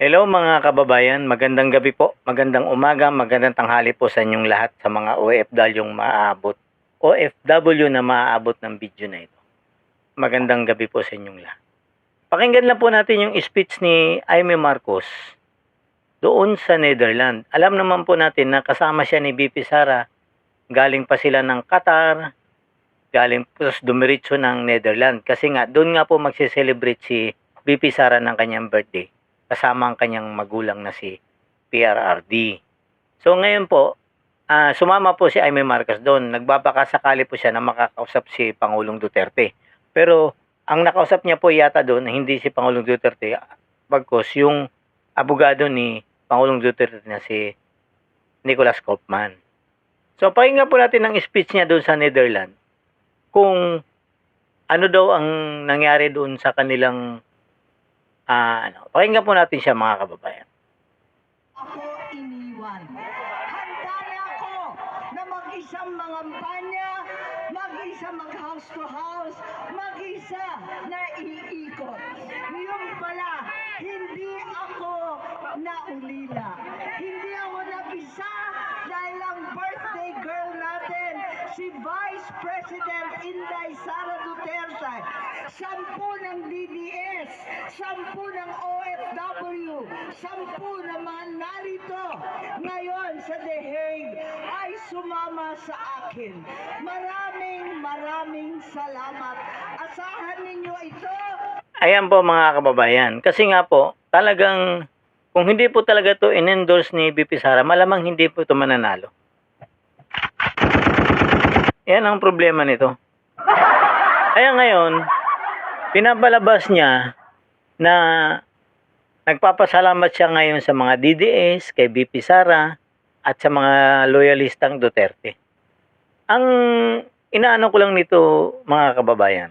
Hello mga kababayan, magandang gabi po, magandang umaga, magandang tanghali po sa inyong lahat sa mga OFW yung maaabot. OFW na maaabot ng video na ito. Magandang gabi po sa inyong lahat. Pakinggan lang po natin yung speech ni Aimee Marcos doon sa Netherlands. Alam naman po natin na kasama siya ni BP Sara, galing pa sila ng Qatar, galing po dumiritso ng Netherlands. Kasi nga, doon nga po magse-celebrate si BP Sara ng kanyang birthday kasama ang kanyang magulang na si PRRD. So ngayon po, ah, sumama po si Aimee Marcos doon. Nagbabakasakali po siya na makakausap si Pangulong Duterte. Pero ang nakausap niya po yata doon, hindi si Pangulong Duterte, bagkos yung abogado ni Pangulong Duterte na si Nicholas Kaufman. So pakinggan po natin ang speech niya doon sa Netherlands kung ano daw ang nangyari doon sa kanilang ah ano, pakinggan po natin siya mga kababayan. ako iniwan. Handa na ako na mag-isang mangampanya, mag-isa mag-house to house, mag-isa na iikot. Ngayon pala, hindi ako naulila. Hindi ako nabisa dahil ang birthday girl natin, si Vice President Inday Sara Duterte, sampu ng DDS, sampu ng OFW, sampu ng mga narito ngayon sa The Hague ay sumama sa akin. Maraming maraming salamat. Asahan ninyo ito Ayan po mga kababayan. Kasi nga po, talagang kung hindi po talaga to in-endorse ni BP Sara, malamang hindi po ito mananalo. Yan ang problema nito. Kaya ngayon, pinabalabas niya na nagpapasalamat siya ngayon sa mga DDS, kay BP Sara, at sa mga loyalistang Duterte. Ang inaano ko lang nito mga kababayan,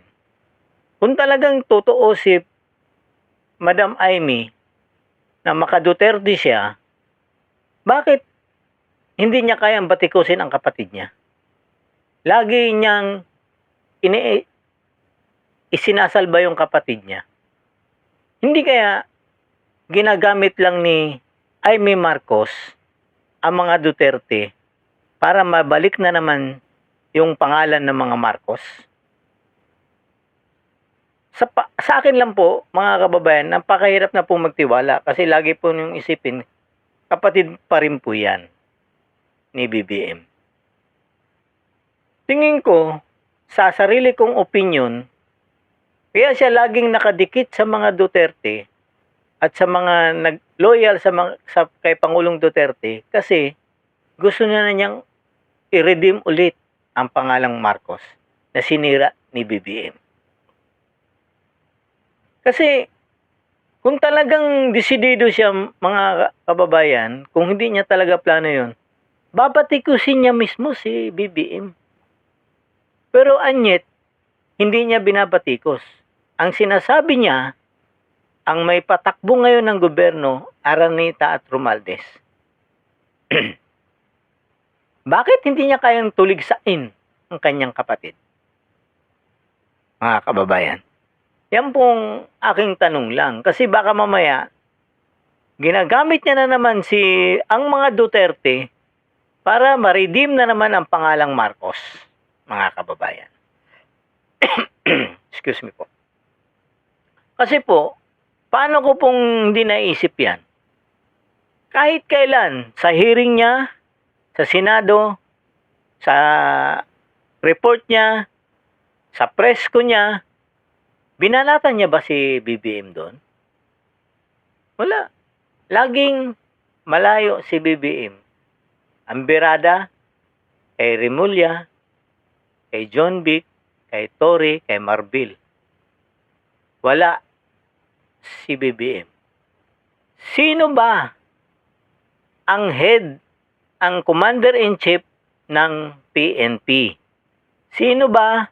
kung talagang totoo si Madam Amy na makaduterte siya, bakit hindi niya kayang batikusin ang kapatid niya? Lagi niyang ini isinasalba yung kapatid niya. Hindi kaya ginagamit lang ni Amy Marcos ang mga Duterte para mabalik na naman yung pangalan ng mga Marcos? sa, pa- sa akin lang po, mga kababayan, napakahirap na po magtiwala kasi lagi po niyong isipin, kapatid pa rin po yan ni BBM. Tingin ko, sa sarili kong opinion, kaya siya laging nakadikit sa mga Duterte at sa mga nag-loyal sa, mga, sa kay Pangulong Duterte kasi gusto niya na niyang i-redeem ulit ang pangalang Marcos na sinira ni BBM. Kasi kung talagang desidido siya mga kababayan, kung hindi niya talaga plano yon, babatikusin niya mismo si BBM. Pero anyet, hindi niya binabatikos. Ang sinasabi niya, ang may patakbo ngayon ng gobyerno, Aranita at Romaldes. Bakit hindi niya kayang tuligsain ang kanyang kapatid? Mga kababayan. Yan pong aking tanong lang. Kasi baka mamaya, ginagamit niya na naman si ang mga Duterte para ma-redeem na naman ang pangalang Marcos, mga kababayan. Excuse me po. Kasi po, paano ko pong hindi naisip yan? Kahit kailan, sa hearing niya, sa Senado, sa report niya, sa press ko niya, Binalatan niya ba si BBM doon? Wala. Laging malayo si BBM. Ang birada kay kay John Vic, kay Tory, kay Marbil. Wala si BBM. Sino ba ang head, ang commander-in-chief ng PNP? Sino ba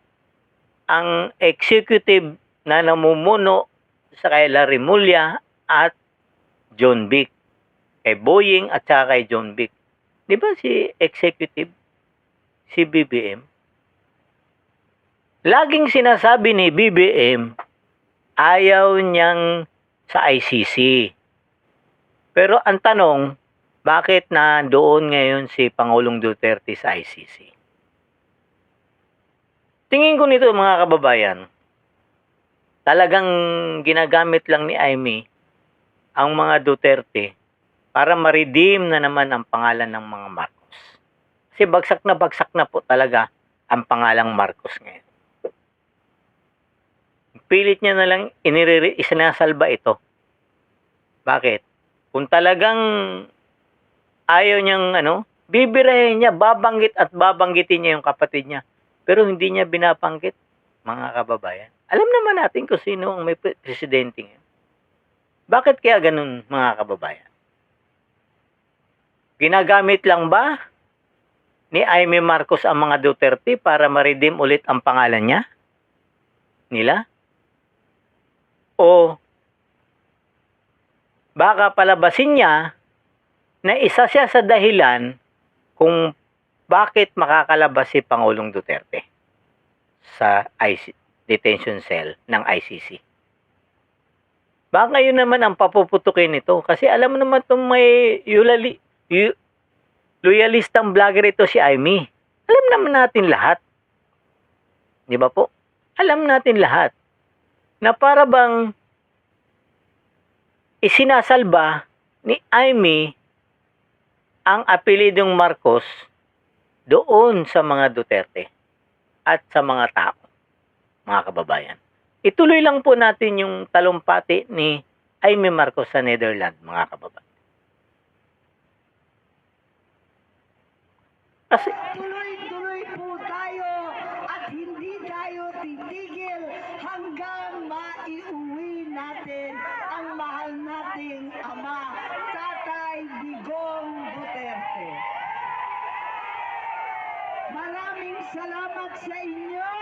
ang executive na namumuno sa kay Larry Mulya at John Vic. Kay Boying at saka kay John Vic. Di ba si executive, si BBM? Laging sinasabi ni BBM, ayaw niyang sa ICC. Pero ang tanong, bakit na doon ngayon si Pangulong Duterte sa ICC? Tingin ko nito mga kababayan, talagang ginagamit lang ni Amy ang mga Duterte para ma-redeem na naman ang pangalan ng mga Marcos. Kasi bagsak na bagsak na po talaga ang pangalang Marcos ngayon. Pilit niya na lang iniriri, isinasalba ito. Bakit? Kung talagang ayaw niyang ano, bibirahin niya, babanggit at babanggitin niya yung kapatid niya. Pero hindi niya binabanggit, mga kababayan. Alam naman natin kung sino ang may pre- presidente ngayon. Bakit kaya ganun, mga kababayan? Ginagamit lang ba ni Aimee Marcos ang mga Duterte para ma-redeem ulit ang pangalan niya? Nila? O baka palabasin niya na isa siya sa dahilan kung bakit makakalabas si Pangulong Duterte sa IC, detention cell ng ICC. Baka yun naman ang papuputukin nito kasi alam mo naman itong may yulali, yu, loyalistang vlogger ito si Amy. Alam naman natin lahat. Di ba po? Alam natin lahat na para bang isinasalba ni Amy ang apelidong Marcos doon sa mga Duterte at sa mga tao, mga kababayan. Ituloy lang po natin yung talumpati ni Amy Marcos sa Netherlands, mga kababayan. Kasi Tuloy-tuloy po tayo at hindi tayo titigil hanggang maiuwi natin ang mahal nating ama, Tatay Digong Duterte. Maraming salamat sa inyo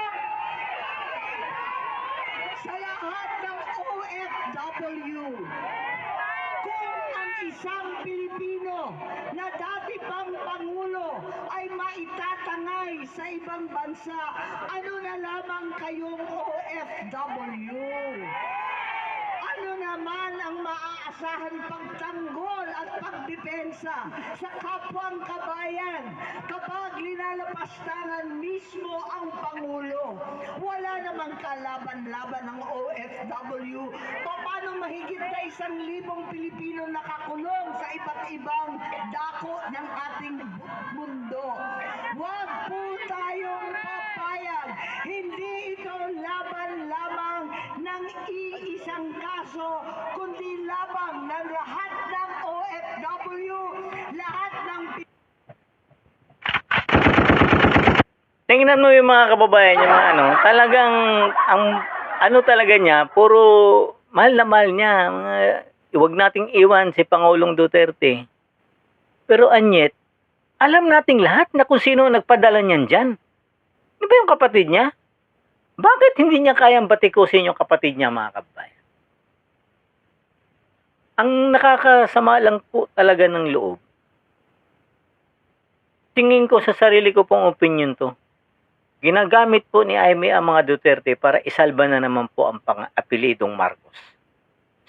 sa lahat ng OFW. Kung ang isang Pilipino na dati pang Pangulo ay maitatangay sa ibang bansa, ano na lamang kayong OFW? Maaasahan pagtanggol at pagdepensa sa kapwang kabayan kapag linalapastangan mismo ang Pangulo? Wala namang kalaban-laban ng OFW. Paano mahigit na isang libong Pilipino nakakulong sa iba't ibang dako ng ating mundo? Huwag po tayong papayag. Hindi ito laban lamang ng iisang kaso, kundi laban ng lahat ng OFW, lahat ng Tingnan mo yung mga kababayan yung mga ano, talagang ang ano talaga niya, puro mahal na mahal niya. Mga, huwag nating iwan si Pangulong Duterte. Pero anyet, alam nating lahat na kung sino nagpadala niyan dyan. Di ba yung kapatid niya? Bakit hindi niya kayang batikusin yung kapatid niya mga kababayan? Ang nakakasama lang po talaga ng loob. Tingin ko sa sarili ko pong opinion to. Ginagamit po ni Aimee ang mga Duterte para isalba na naman po ang pang-apelidong Marcos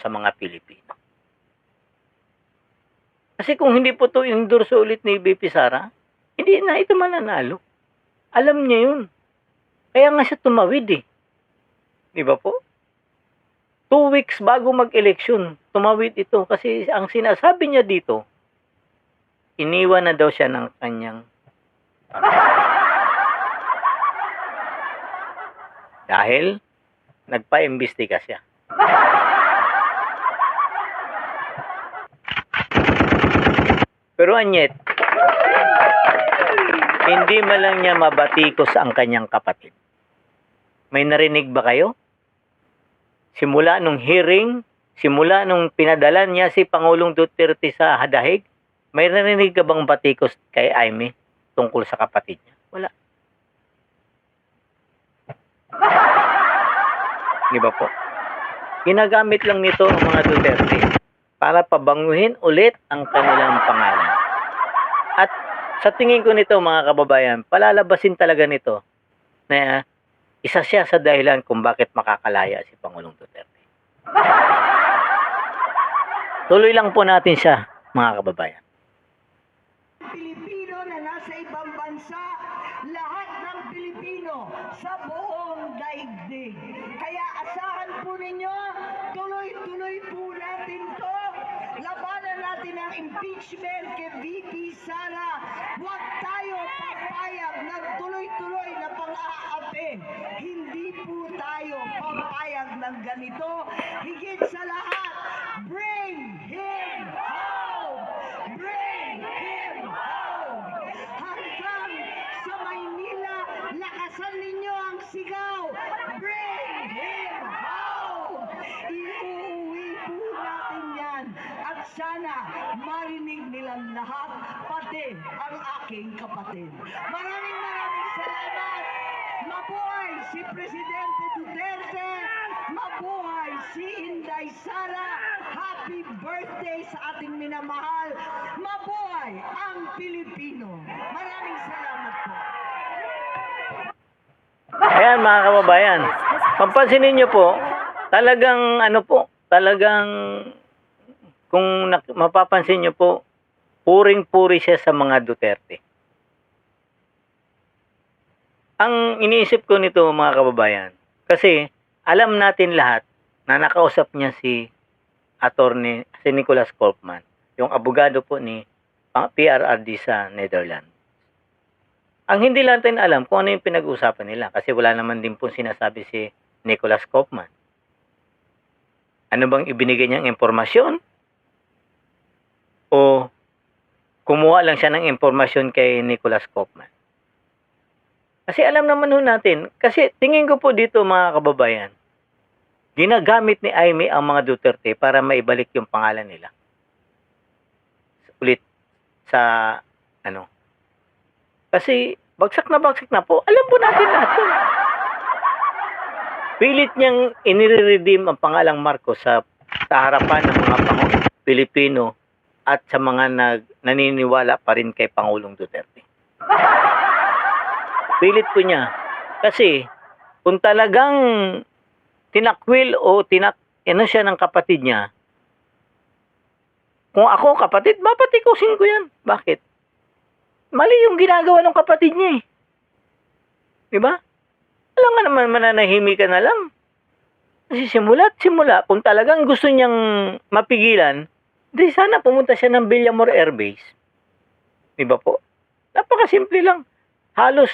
sa mga Pilipino. Kasi kung hindi po to endorso ulit ni BP Sara, hindi na ito mananalo. Alam niya yun. Kaya nga siya tumawid eh. Di ba po? Two weeks bago mag-eleksyon, tumawid ito. Kasi ang sinasabi niya dito, iniwan na daw siya ng kanyang dahil nagpa-imbestiga siya. Pero anyet, hindi man lang niya mabatikos ang kanyang kapatid. May narinig ba kayo? Simula nung hearing, simula nung pinadala niya si Pangulong Duterte sa Hadahig, may narinig ka bang batikos kay Aimee tungkol sa kapatid niya? Wala. Di ba po? Ginagamit lang nito ang mga Duterte para pabanguhin ulit ang kanilang pangalan. At sa tingin ko nito mga kababayan, palalabasin talaga nito na isa siya sa dahilan kung bakit makakalaya si Pangulong Duterte. Tuloy lang po natin siya, mga kababayan. Pilipino na nasa ibang bansa, lahat ng Pilipino sa buong daigdig. Kaya asahan po ninyo, tuloy-tuloy po natin to. Labanan natin ang impeachment kay VP Sara. Huwag tayo papayag ng tuloy-tuloy na pang-aapi. Hindi po tayo papayag ng ganito. Higit sa lahat, bring him home! Bring him home! Hanggang sa Maynila, lakasan ninyo ang sigaw! Bring him home! Iuuwi po natin yan at sana marinig nilang lahat, pati ang aking kapatid. Maraming maraming salamat! Mabuhay si Presidente Duterte! Mabuhay si Inday Sara! Happy birthday sa ating minamahal! Mabuhay ang Pilipino! Maraming salamat po! Ayan mga kababayan, pampansinin niyo po, talagang ano po, talagang kung mapapansin niyo po, puring-puri siya sa mga Duterte. Ang iniisip ko nito mga kababayan, kasi alam natin lahat na nakausap niya si attorney, si Nicholas Kolpman, yung abogado po ni PRRD sa Netherlands. Ang hindi natin alam kung ano yung pinag-uusapan nila kasi wala naman din po sinasabi si Nicholas Kaufman. Ano bang ibinigay niyang impormasyon? O kumuha lang siya ng impormasyon kay Nicholas Kaufman? Kasi alam naman ho natin, kasi tingin ko po dito mga kababayan, ginagamit ni Aimee ang mga Duterte para maibalik yung pangalan nila. Ulit sa ano, kasi bagsak na bagsak na po. Alam po natin lahat. Pilit niyang inire-redeem ang pangalang Marcos sa, sa harapan ng mga Pilipino at sa mga nag, naniniwala pa rin kay Pangulong Duterte. Pilit po niya. Kasi kung talagang tinakwil o tinak ano siya ng kapatid niya, kung ako kapatid, mapatikusin ko yan. Bakit? Mali yung ginagawa ng kapatid niya eh. Di ba? Alam nga naman mananahimik ka na lang. Kasi simula't simula, kung talagang gusto niyang mapigilan, di sana pumunta siya ng Villamor Air Base. Di ba po? Napakasimple lang. Halos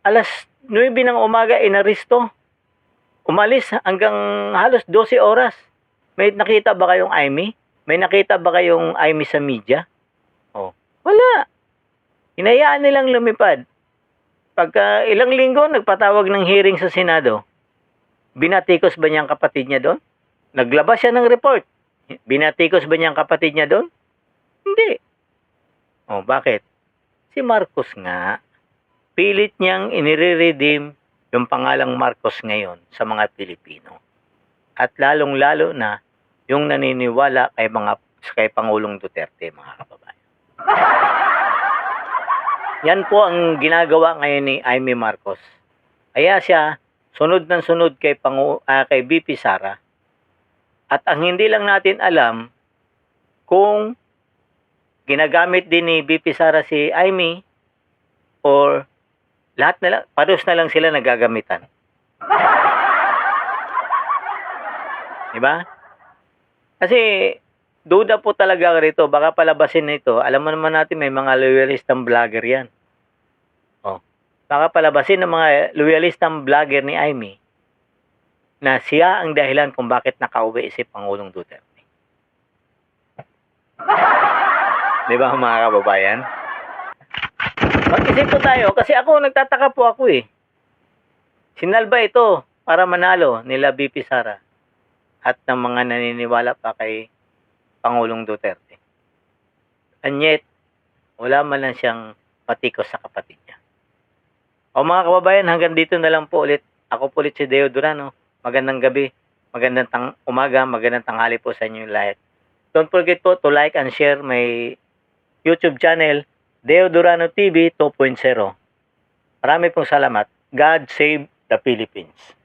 alas 9 ng umaga inaristo. Umalis hanggang halos 12 oras. May nakita ba kayong Amy? May nakita ba kayong Amy sa media? Oh, wala. Hinayaan nilang lumipad. Pagka ilang linggo, nagpatawag ng hearing sa Senado. Binatikos ba niyang kapatid niya doon? Naglabas siya ng report. Binatikos ba niyang kapatid niya doon? Hindi. Oh, bakit? Si Marcos nga, pilit niyang inire-redeem yung pangalang Marcos ngayon sa mga Pilipino. At lalong-lalo na yung naniniwala kay mga kay Pangulong Duterte, mga kababayan. Yan po ang ginagawa ngayon ni Amy Marcos. Kaya siya sunod ng sunod kay Pangu ah, kay BP Sara. At ang hindi lang natin alam kung ginagamit din ni BP Sara si Amy or lahat na lang, paros na lang sila nagagamitan. Diba? Kasi duda po talaga rito, baka palabasin nito. Alam mo naman natin may mga loyalistang vlogger yan. Oh. Baka palabasin ng mga loyalistang vlogger ni Amy na siya ang dahilan kung bakit nakauwi si Pangulong Duterte. Di ba mga kababayan? Mag-isip po tayo kasi ako nagtataka po ako eh. Sinalba ito para manalo nila BP Sara at ng mga naniniwala pa kay Pangulong Duterte. And yet, wala man lang siyang patikos sa kapatid niya. O mga kababayan, hanggang dito na lang po ulit. Ako po ulit si Deo Durano. Magandang gabi, magandang tang umaga, magandang tanghali po sa inyo lahat. Don't forget po to like and share my YouTube channel, Deo Durano TV 2.0. Marami pong salamat. God save the Philippines.